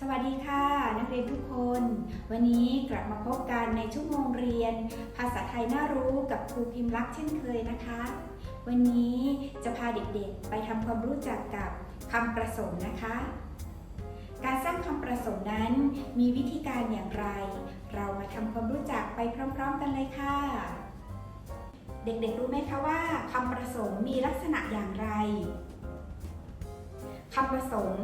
สวัสดีค่ะ นักเรียนทุกคน วันนี้กลับมาพบกันในชั่วโมงเรียน ภาษาไทยน่ารู้กับครูพิมพ์ลักษณ์เช่นเคยนะคะ วันนี้จะพาเด็กๆ ไปทำความรู้จักกับคำประสมนะคะ การสร้างคำประสมนั้นมีวิธีการอย่างไร เรามาทำความรู้จักไปพร้อม ๆ กันเลยค่ะ เด็กๆรู้ไหมคะว่าคำประสมมีลักษณะอย่างไร คำผสม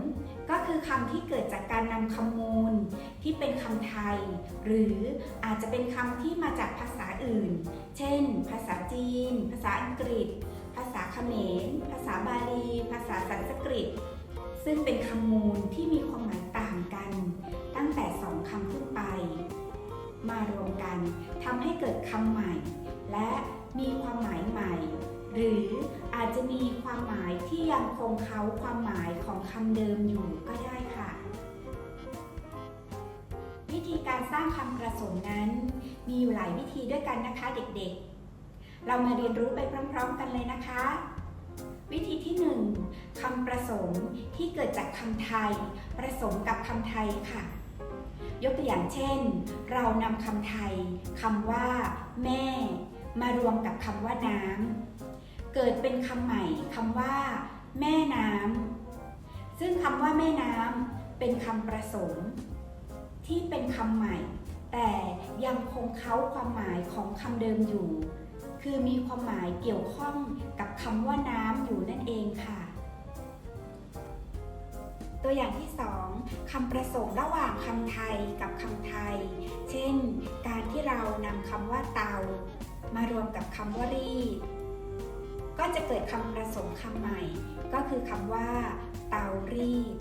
ก็คือคำที่เกิดจากการนำคำมูล ที่เป็นคำไทย หรืออาจจะเป็นคำที่มาจากภาษาอื่น เช่น ภาษาจีน ภาษาอังกฤษ ภาษาเขมร ภาษาบาลี ภาษาสันสกฤต ซึ่งเป็นคำมูลที่มีความหมายต่างกัน ตั้งแต่สองคำขึ้นไป มารวมกันทำให้เกิดคำใหม่ และมีความหมายใหม่ หรืออาจจะมีความหมายที่ยังคงเขาความหมายของคำเดิมอยู่ก็ได้ค่ะ วิธีการสร้างคำประสมนั้น มีอยู่หลายวิธีด้วยกันนะคะเด็กๆ เรามาเรียนรู้ไปพร้อม ๆ กันเลยนะคะ วิธีที่ 1คำประสมที่เกิดจากคำไทย ประสมกับคำไทยค่ะยกตัวอย่างเช่น เรานำคำไทยคำว่า แม่ มารวมกับคำว่าน้ำ เกิดเป็นคำใหม่คำว่า แม่น้ำซึ่งคำว่าแม่น้ำเป็นคำประสมที่เป็นคำใหม่ แต่ยังคงเค้าความหมายของคำเดิมอยู่ คือมีความหมายเกี่ยวข้องกับคำว่าน้ำอยู่นั่นเองค่ะ ตัวอย่างที่2คำประสมระหว่างคำไทยกับคำไทย เช่น การที่เรานำคำว่าเตา มารวมกับคำว่ารีด ก็จะเกิดคำประสมคำใหม่ ก็คือคำว่า เตารีด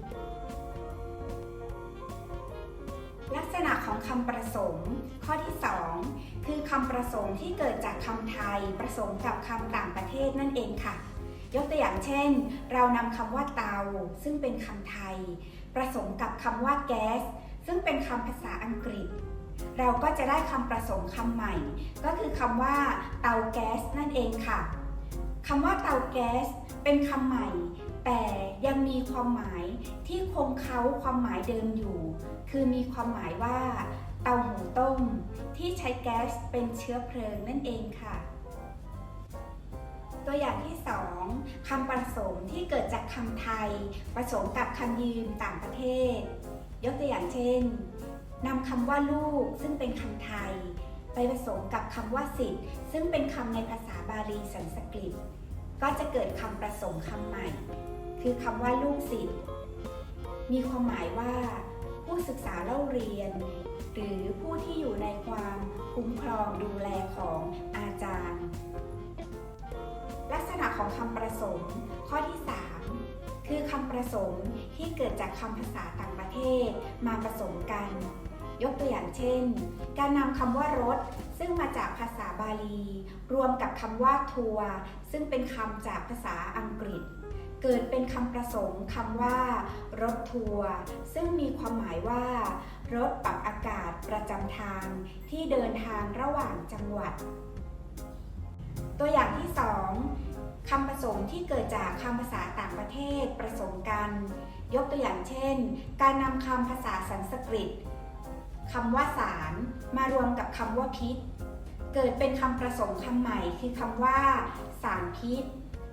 ลักษณะของคำประสม ข้อที่ 2 คือคำประสมที่เกิดจากคำไทยผสมกับคำต่างประเทศนั่นเองค่ะ ยกตัวอย่างเช่น เรานำคำว่าเตาซึ่งเป็นคำไทยผสมกับคำว่าแก๊สซึ่งเป็นคำภาษาอังกฤษเราก็จะได้คำประสมคำใหม่ ก็คือคำว่าเตาแก๊สนั่นเองค่ะ คำว่าเตาแก๊สเป็นคำใหม่ แต่ยังมีความหมายที่คงเขาความหมายเดิมอยู่ คือมีความหมายว่า เตาหุงต้ม ที่ใช้แก๊สเป็นเชื้อเพลิงนั่นเองค่ะ ตัวอย่างที่ 2คำผสมที่เกิดจากคำไทย ผสมกับคำยืมต่างประเทศ ยกตัวอย่างเช่นนำคำว่าลูกซึ่งเป็นคำไทย ไปผสมกับคำว่าสิทธิ์ซึ่งเป็นคำในภาษาบาลีสันสกฤต ก็จะเกิดคำผสมคำใหม่ คือคำว่าลูกศิษย์ มีความหมายว่า ผู้ศึกษาเล่าเรียน หรือผู้ที่อยู่ในความคุ้มครองดูแลของอาจารย์ ลักษณะของคำประสมข้อที่ 3 คือคำประสมที่เกิดจากคำภาษาต่างประเทศมาผสมกัน ยกตัวอย่างเช่น การนำคำว่ารถ ซึ่งมาจากภาษาบาลี รวมกับคำว่าทัวร์ซึ่งเป็นคำจากภาษาอังกฤษ เกิดเป็นคำประสมคำว่า รถทัวร์ซึ่งมีความหมายว่า รถปรับอากาศประจำทาง ที่เดินทางระหว่างจังหวัด ตัวอย่างที่ 2คำผสมที่เกิดจากคำภาษาต่างประเทศผสมกัน ยกตัวอย่างเช่น การนำคำภาษาสันสกฤต คำว่าสารมารวมกับคำว่าพิษ เกิดเป็นคำผสมคำใหม่คือคำว่า สารพิษ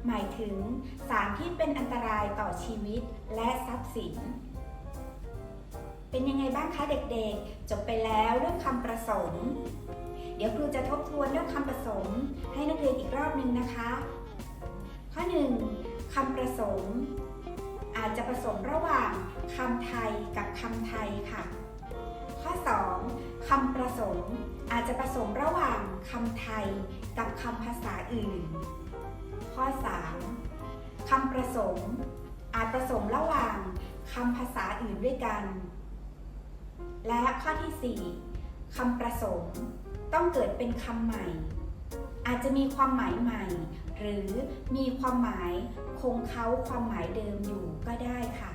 หมายถึงสารที่เป็นอันตรายต่อชีวิตและทรัพย์สิน เป็นยังไงบ้างคะเด็กๆ จบไปแล้วเรื่องคำประสมเดี๋ยวครูจะทบทวนเรื่องคำผสมให้นักเรียนอีกรอบหนึ่งนะคะ ข้อ 1. คำผสมอาจจะผสมระหว่างคำไทยกับคำไทยค่ะ อาจจะผสมระหว่างคำไทยกับคำภาษาอื่น ข้อ 3. คำผสม อาจผสมระหว่างคำภาษาอื่นด้วยกัน และข้อที่ 4 คำประสม ต้องเกิดเป็นคำใหม่ อาจจะมีความหมายใหม่ หรือมีความหมายคงเขาความหมายเดิมอยู่ก็ได้ค่ะ